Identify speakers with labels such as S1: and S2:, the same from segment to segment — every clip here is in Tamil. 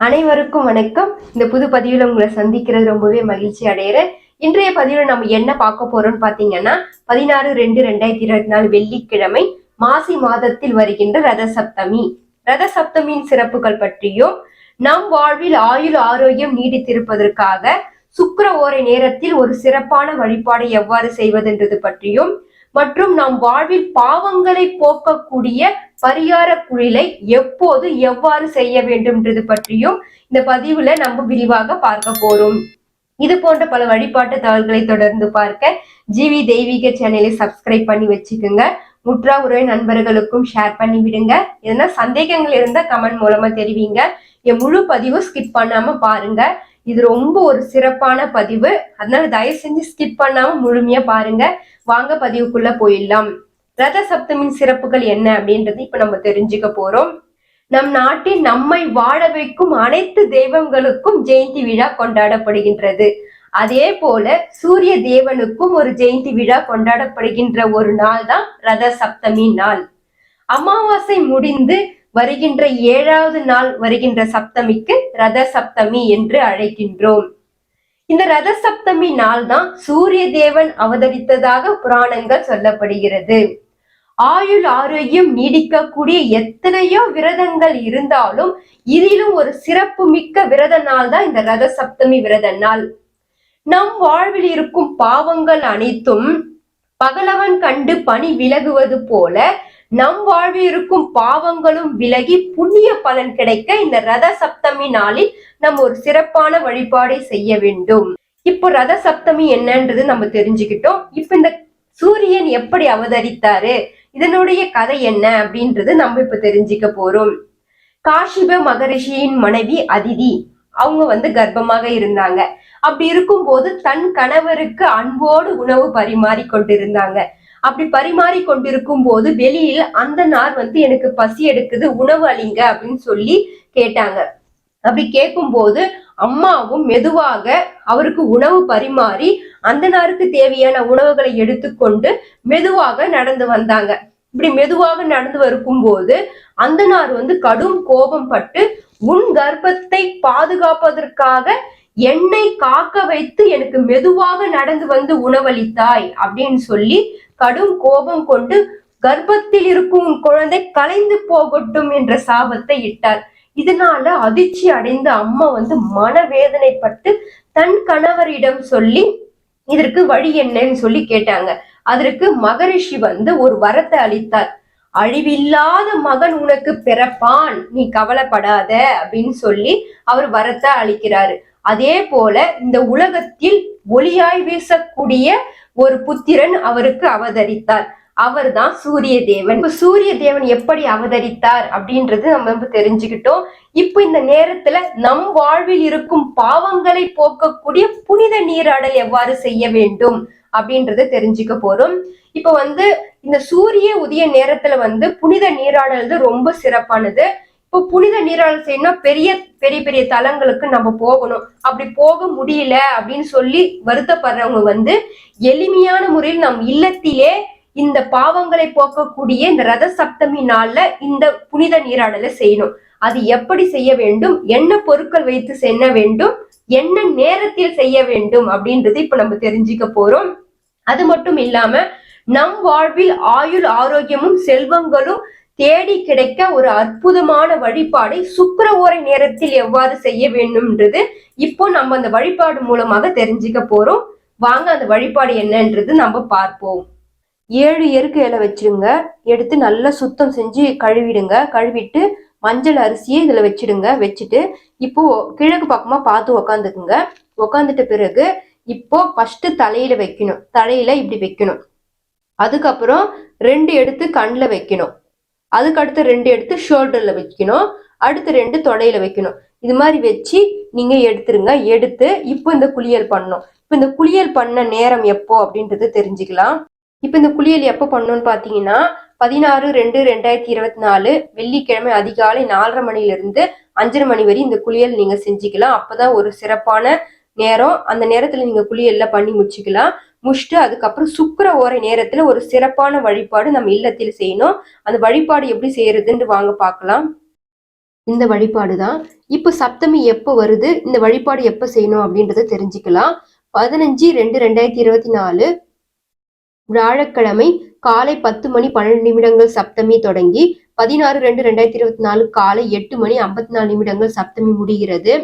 S1: அனைவருக்கும் வணக்கம். இந்த புது பதிவில் உங்களை சந்திக்கிறது ரொம்பவே மகிழ்ச்சி அடைகிறேன் இன்றைய பதிவில் நம்ம என்ன பார்க்க போறோம்னு பாத்தீங்கன்னா பதினாறு ரெண்டு ரெண்டாயிரத்தி இருபத்தி நாலு வெள்ளிக்கிழமை மாசி மாதத்தில் வருகின்ற ரத சப்தமி. ரத சப்தமியின் சிறப்புகள் பற்றியும் நம் வாழ்வில் ஆயுள் ஆரோக்கியம் நீடித்திருப்பதற்காக சுக்கர ஓரை நேரத்தில் ஒரு சிறப்பான வழிபாடு எவ்வாறு செய்வதென்றது பற்றியும் மற்றும் நம் வாழ்வில் பாவங்களை போக்கக்கூடிய பரிகார குழிலை எப்போது எவ்வாறு செய்ய வேண்டும்ன்றது பற்றியும் இந்த பதிவுல நம்ம விரிவாக பார்க்க போறோம். இது போன்ற பல வழிபாட்டு தகவல்களை தொடர்ந்து பார்க்க ஜிவி தெய்வீக சேனலை சப்ஸ்கிரைப் பண்ணி வச்சுக்கோங்க. முற்றா உறவை நண்பர்களுக்கும் ஷேர் பண்ணி விடுங்க. எதனா சந்தேகங்கள் இருந்தா கமெண்ட் மூலமா தெரிவிங்க. என் முழு பதிவும் ஸ்கிப் பண்ணாம பாருங்க. இது ரொம்ப ஒரு சிறப்பான பதிவு. அதனால தயவு செஞ்சு ஸ்கிப் பண்ணாம முழுமையா பாருங்க. வாங்க பதிவுக்குள்ள போயிடலாம். ரத சப்தமின் சிறப்புகள் என்ன அப்படின்றது இப்ப நம்ம தெரிஞ்சுக்க போறோம். நம் நாட்டில் நம்மை வாழ வைக்கும் அனைத்து தெய்வங்களுக்கும் ஜெயந்தி விழா கொண்டாடப்படுகின்றது. அதே போல சூரிய தேவனுக்கும் ஒரு ஜெயந்தி விழா கொண்டாடப்படுகின்ற ஒரு நாள் தான் ரத சப்தமி நாள். அமாவாசை முடிந்து வருகின்ற ஏழாவது நாள் வருகின்ற சப்தமிக்கு ரத சப்தமி என்று அழைக்கின்றோம். இந்த ரத சப்தமி நாள் தான் சூரிய தேவன் அவதரித்ததாக புராணங்கள் சொல்லப்படுகிறது. ஆயுள் ஆரோக்கியம் நீடிக்கக்கூடிய எத்தனையோ விரதங்கள் இருந்தாலும் இதிலும் ஒரு சிறப்பு மிக்க விரத நாள் தான் இந்த ரத சப்தமி விரத நாள். நம் வாழ்வில் இருக்கும் பாவங்கள் அனைத்தும் பகலவன் கண்டு பணி விலகுவது போல நம் வாழ்வில் இருக்கும் பாவங்களும் விலகி புண்ணிய பலன் கிடைக்க இந்த ரத சப்தமி நாளில் நம்ம ஒரு சிறப்பான வழிபாடை செய்ய வேண்டும். இப்போ ரத சப்தமி என்னன்றது நம்ம தெரிஞ்சுக்கிட்டோம். இப்ப இந்த சூரியன் எப்படி அவதரித்தாரு இதனுடைய கதை என்ன அப்படின்றது நம்ம இப்ப தெரிஞ்சுக்க போறோம். காஷிப மகரிஷியின் மனைவி அதிதி அவங்க வந்து கர்ப்பமாக இருந்தாங்க. அப்படி இருக்கும்போது தன் கணவருக்கு அன்போடு உணவு பரிமாறி கொண்டிருந்தாங்க அப்படி பரிமாறி கொண்டிருக்கும் போது வெளியில் அந்த நார் வந்து எனக்கு பசி எடுக்குது உணவு அளிங்க அப்படின்னு சொல்லி கேட்டாங்க. அப்படி கேட்கும்போது அம்மாவும் மெதுவாக அவருக்கு உணவு பரிமாறி அந்த நாருக்கு தேவையான உணவுகளை எடுத்துக்கொண்டு மெதுவாக நடந்து வந்தாங்க. இப்படி மெதுவாக நடந்து வரும்போது அந்த நார் வந்து கடும் கோபம் பட்டு உன் கர்ப்பத்தை பாதுகாப்பதற்காக என்னை காக்க வைத்து எனக்கு மெதுவாக நடந்து வந்து உணவளித்தாய் அப்படின்னு சொல்லி கடும் கோபம் கொண்டு கர்ப்பத்தில் இருக்கும் உன் குழந்தை கலைந்து போகட்டும் என்ற சாபத்தை இட்டார். இதனால அதிர்ச்சி அடைந்த அம்மா வந்து மனவேதனைப்பட்டு தன் கணவரிடம் சொல்லி இதற்கு வழி என்னன்னு சொல்லி கேட்டாங்க. அதற்கு மகரிஷி வந்து ஒரு வரத்தை அளித்தார். அழிவில்லாத மகன் உனக்கு பிறப்பான். நீ கவலைப்படாத. அப்படின்னு சொல்லி அவர் வரத்தை அளிக்கிறாரு. அதே போல இந்த உலகத்தில் ஒளியாய் வீசக்கூடிய ஒரு புத்திரன் அவருக்கு அவதரித்தார். அவர் தான் சூரிய தேவன் இப்ப சூரிய தேவன் எப்படி அவதரித்தார் அப்படின்றது நம்ம தெரிஞ்சுக்கிட்டோம். இப்ப இந்த நேரத்துல நம் வாழ்வில் இருக்கும் பாவங்களை போக்கக்கூடிய புனித நீராடல் எவ்வாறு செய்ய வேண்டும் அப்படின்றத தெரிஞ்சுக்க போறோம். இப்ப வந்து இந்த சூரிய உதய நேரத்துல வந்து புனித நீராடல் ரொம்ப சிறப்பானது. இப்போ புனித நீராடல் செய்யணும் பெரிய பெரிய பெரிய தலங்களுக்கு நம்ம போகணும். அப்படி போக முடியல அப்படின்னு சொல்லி வருத்தப்படுறவங்க வந்து எளிமையான முறையில் நம் இல்லத்திலே இந்த பாவங்களை போக்கக்கூடிய இந்த ரத சப்தமி நாள்ல இந்த புனித நீராடலை செய்யணும். அது எப்படி செய்ய வேண்டும்? என்ன பொருட்கள் வைத்து செய்ய வேண்டும்? என்ன நேரத்தில் செய்ய வேண்டும்? அப்படின்றது இப்ப நம்ம தெரிஞ்சுக்க போறோம். அது மட்டும் இல்லாம நம் வாழ்வில் ஆயுள் ஆரோக்கியமும் செல்வங்களும் தேடி கிடைக்க ஒரு அற்புதமான வழிபாடை சுக்கர ஓரை நேரத்தில் எவ்வாறு செய்ய வேண்டும்ன்றது இப்போ நம்ம அந்த வழிபாடு மூலமாக தெரிஞ்சுக்க போறோம். வாங்க அந்த வழிபாடு என்னன்றது நம்ம பார்ப்போம். ஏழு எருக்கு இலை வச்சிருங்க. எடுத்து நல்லா சுத்தம் செஞ்சு கழுவிடுங்க. கழுவிட்டு மஞ்சள் அரிசியை இதில் வச்சிடுங்க. வச்சுட்டு இப்போ கிழக்கு பக்கமாக பார்த்து உக்காந்துக்குங்க. உக்காந்துட்ட பிறகு இப்போ ஃபஸ்ட்டு தலையில் வைக்கணும். தலையில் இப்படி வைக்கணும். அதுக்கப்புறம் ரெண்டு எடுத்து கண்ணில் வைக்கணும். அதுக்கு அடுத்து ரெண்டு எடுத்து ஷோல்டர்ல வைக்கணும். அடுத்து ரெண்டு தொடையில வைக்கணும். இது மாதிரி வச்சு நீங்க எடுத்துருங்க. எடுத்து இப்போ இந்த குளியல் பண்ணணும். இப்போ இந்த குளியல் பண்ண நேரம் எப்போ அப்படின்றது தெரிஞ்சுக்கலாம். இப்போ இந்த குளியல் எப்போ பண்ணணும்னு பார்த்தீங்கன்னா பதினாறு ரெண்டு ரெண்டாயிரத்தி இருபத்தி நாலு வெள்ளிக்கிழமை அதிகாலை நாலரை மணிலிருந்து அஞ்சரை மணி வரை இந்த குளியல் நீங்க செஞ்சுக்கலாம். அப்போதான் ஒரு சிறப்பான நேரம். அந்த நேரத்தில் நீங்க குளியல்ல பண்ணி முடிச்சுக்கலாம். முடிச்சுட்டு அதுக்கப்புறம் சுக்கர ஓரை நேரத்துல ஒரு சிறப்பான வழிபாடு நம்ம இல்லத்தில் செய்யணும். அந்த வழிபாடு எப்படி செய்யறதுன்னு வாங்க பார்க்கலாம். இந்த வழிபாடு தான். இப்போ சப்தமி எப்போ வருது? இந்த வழிபாடு எப்போ செய்யணும் அப்படின்றத தெரிஞ்சுக்கலாம். பதினஞ்சு ரெண்டு ரெண்டாயிரத்தி இருபத்தி நாலு வியாழக்கிழமை காலை பத்து மணி பன்னெண்டு நிமிடங்கள் சப்தமி தொடங்கி பதினாறு ரெண்டு ரெண்டாயிரத்தி இருபத்தி நாலு காலை எட்டு மணி ஐம்பத்தி நாலு நிமிடங்கள் சப்தமி முடிகிறது.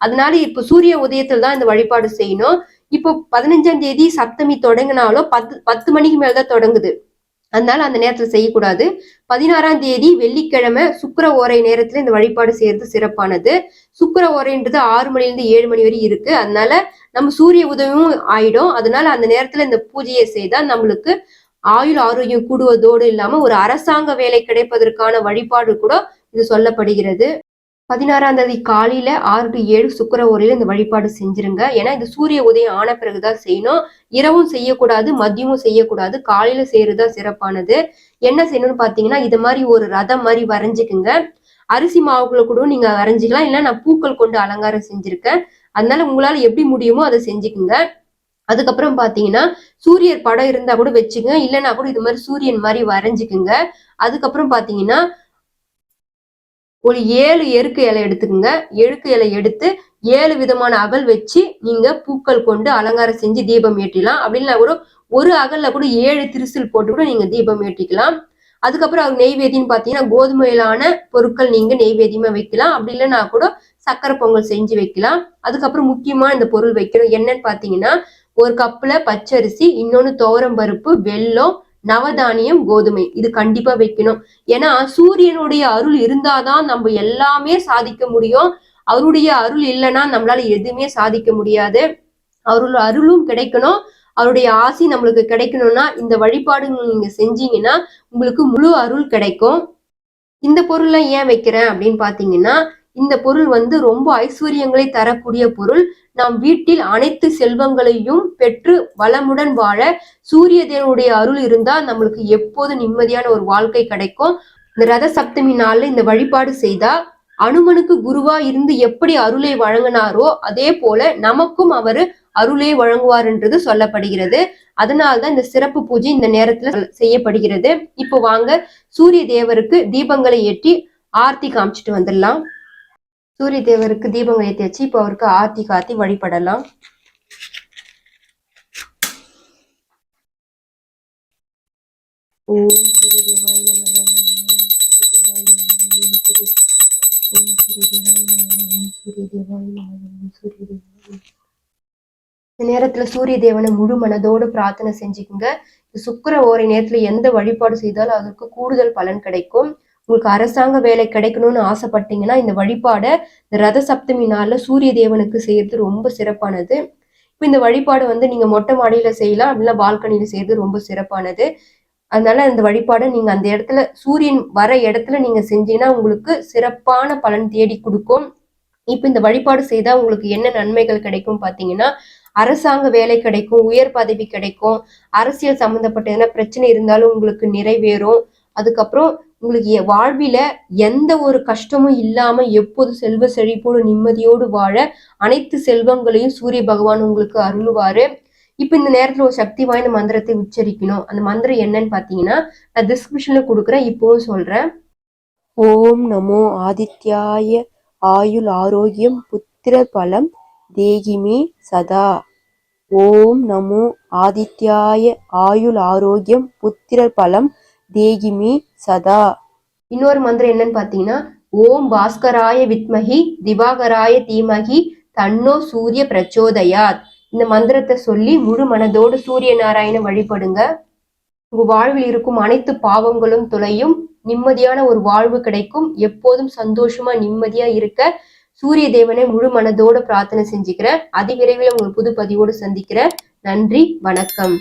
S1: அதனால இப்போ சூரிய உதயத்தில் தான் இந்த வழிபாடு செய்யணும். இப்போ பதினஞ்சாம் தேதி சப்தமி தொடங்கினாலும் பத்து பத்து மணிக்கு மேலதான் தொடங்குது. அதனால அந்த நேரத்துல செய்யக்கூடாது. பதினாறாம் தேதி வெள்ளிக்கிழமை சுக்கர ஓரை நேரத்துல இந்த வழிபாடு செய்யறது சிறப்பானது. சுக்கர ஓரைன்றது ஆறு மணில இருந்து ஏழு மணி வரை இருக்கு. அதனால நம்ம சூரிய உதவியும் ஆயிடும். அதனால அந்த நேரத்துல இந்த பூஜையை செய்தா நம்மளுக்கு ஆயுள் ஆரோக்கியம் கூடுவதோடு இல்லாம ஒரு அரசாங்க வேலை கிடைப்பதற்கான வழிபாடு கூட இது சொல்லப்படுகிறது. பதினாறாம் தேதி காலையில ஆறு டு ஏழு சுக்கர ஓரையில இந்த வழிபாடு செஞ்சிருங்க. ஏன்னா இது சூரிய உதயம் ஆன பிறகுதான் செய்யணும். இரவும் செய்யக்கூடாது மதியமும் செய்யக்கூடாது. காலையில செய்யறதா சிறப்பானது. என்ன செய்யணும்னு பாத்தீங்கன்னா இது மாதிரி ஒரு ரதம் மாதிரி வரைஞ்சுக்குங்க. அரிசி மாவுக்குள்ள கூட நீங்க வரைஞ்சிக்கலாம் இல்ல நான் பூக்கள் கொண்டு அலங்காரம் செஞ்சிருக்கேன். அதனால உங்களால எப்படி முடியுமோ அதை செஞ்சுக்குங்க. அதுக்கப்புறம் பாத்தீங்கன்னா சூரியர் படம் இருந்தா கூட வச்சுங்க இல்லைன்னா கூட இது மாதிரி சூரியன் மாதிரி வரைஞ்சுக்குங்க. அதுக்கப்புறம் பாத்தீங்கன்னா ஒரு ஏழு எருக்கு இலை எடுத்துக்கோங்க. எருக்கு இலை எடுத்து ஏழு விதமான அகல் வச்சு நீங்க பூக்கள் கொண்டு அலங்காரம் செஞ்சு தீபம் ஏற்றிலாம் அப்படின்னா கூட ஒரு அகல்ல கூட ஏழு திருசில் போட்டு கூட நீங்க தீபம் ஏற்றிக்கலாம். அதுக்கப்புறம் அது நெய்வேதியம் பார்த்தீங்கன்னா கோதுமையிலான பொருட்கள் நீங்க நெய்வேதியமா வைக்கலாம். அப்படி இல்லைன்னா கூட சக்கரை பொங்கல் செஞ்சு வைக்கலாம். அதுக்கப்புறம் முக்கியமா இந்த பொருள் வைக்கணும். என்னன்னு பார்த்தீங்கன்னா ஒரு கப்புல பச்சரிசி இன்னொன்னு துவரம் பருப்பு வெல்லம் நவதானியம் கோதுமை. இது கண்டிப்பா வைக்கணும். ஏன்னா சூரியனுடைய அருள் இருந்தாதான் நம்ம எல்லாமே சாதிக்க முடியும். அவருடைய அருள் இல்லைன்னா நம்மளால எதுவுமே சாதிக்க முடியாது. அவருடைய அருளும் கிடைக்கணும். அவருடைய ஆசி நம்மளுக்கு கிடைக்கணும்னா இந்த வழிபாடுகள் நீங்க செஞ்சீங்கன்னா உங்களுக்கு முழு அருள் கிடைக்கும். இந்த பொருள்லாம் ஏன் வைக்கிறேன் அப்படின்னு பாத்தீங்கன்னா இந்த பொருள் வந்து ரொம்ப ஐஸ்வர்யங்களை தரக்கூடிய பொருள். நாம் வீட்டில் அனைத்து செல்வங்களையும் பெற்று வளமுடன் வாழ சூரிய தேவனுடைய அருள் இருந்தா நம்மளுக்கு எப்போது நிம்மதியான ஒரு வாழ்க்கை கிடைக்கும். இந்த ரத சப்தமி நாள்ல இந்த வழிபாடு செய்தா அனுமனுக்கு குருவா இருந்து எப்படி அருளை வழங்கினாரோ அதே போல நமக்கும் அவர் அருளை வழங்குவார்ன்றது சொல்லப்படுகிறது. அதனால்தான் இந்த சிறப்பு பூஜை இந்த நேரத்துல செய்யப்படுகிறது. இப்போ வாங்க சூரிய தேவருக்கு தீபங்களை ஏற்றி ஆர்த்தி காமிச்சிட்டு வந்துடலாம். சூரிய தேவருக்கு தீபங்கள் ஏற்றி வச்சு இப்போ அவருக்கு ஆர்த்தி காத்தி வழிபடலாம். ஓம் நமக. ஓம் நமக. ஓம் நமக. ஓம் இந்த நேரத்துல சூரிய தேவனை முழு மனதோடு பிரார்த்தனை செஞ்சுக்குங்க. சுக்கர ஓரை நேரத்துல எந்த வழிபாடு செய்தாலும் அதற்கு கூடுதல் பலன் கிடைக்கும். உங்களுக்கு அரசாங்க வேலை கிடைக்கணும்னு ஆசைப்பட்டீங்கன்னா இந்த வழிபாடை இந்த ரத சப்தமி நாள்ல சூரிய தேவனுக்கு செய்யறது ரொம்ப சிறப்பானது. இப்போ இந்த வழிபாடு வந்து நீங்க மொட்டை மாடியில செய்யலாம் அப்படின்னா பால்கனியில செய்யறது ரொம்ப சிறப்பானது. அதனால இந்த வழிபாடை நீங்க அந்த இடத்துல சூரியன் வர இடத்துல நீங்க செஞ்சீங்கன்னா உங்களுக்கு சிறப்பான பலன் தேடி கொடுக்கும். இப்போ இந்த வழிபாடு செய்தா உங்களுக்கு என்ன நன்மைகள் கிடைக்கும் பாத்தீங்கன்னா அரசாங்க வேலை கிடைக்கும் உயர் பதவி கிடைக்கும் அரசியல் சம்மந்தப்பட்ட எதனா பிரச்சனை இருந்தாலும் உங்களுக்கு நிறைவேறும். அதுக்கப்புறம் உங்களுக்கு வாழ்வில எந்த ஒரு கஷ்டமும் இல்லாம எப்போது செல்வ செழிப்போடு நிம்மதியோடு வாழ அனைத்து செல்வங்களையும் சூரிய பகவான் உங்களுக்கு அருளுவாரு. இப்ப இந்த நேரத்துல ஒரு சக்தி வாய்ந்த மந்திரத்தை உச்சரிக்கணும். அந்த மந்திரம் என்னன்னு பாத்தீங்கன்னா நான் டிஸ்கிரிப்ஷன்ல கொடுக்குறேன் இப்பவும் சொல்றேன்.
S2: ஓம் நமோ ஆதித்யாய ஆயுள் ஆரோக்கியம் புத்திர பலம் தேகிமே சதா. ஓம் நமோ ஆதித்யாய ஆயுள் ஆரோக்கியம் புத்திர பலம் தேகிமே சதா.
S1: இன்னொரு மந்திரம் என்னன்னு பாத்தீங்கன்னா ஓம் பாஸ்கராய வித்மகி திவாகராய தீமகி தன்னோ சூரிய பிரச்சோதயாத். இந்த மந்திரத்தை சொல்லி முழு மனதோடு சூரிய நாராயண வழிபடுங்க. உங்க வாழ்வில் இருக்கும் அனைத்து பாவங்களும் துளையும் நிம்மதியான ஒரு வாழ்வு கிடைக்கும். எப்போதும் சந்தோஷமா நிம்மதியா இருக்க சூரிய தேவனை முழு மனதோட பிரார்த்தனை செஞ்சுக்கிறேன். அதிவிரைவில் உங்கள் புது பதிவோடு சந்திக்கிறேன். நன்றி வணக்கம்.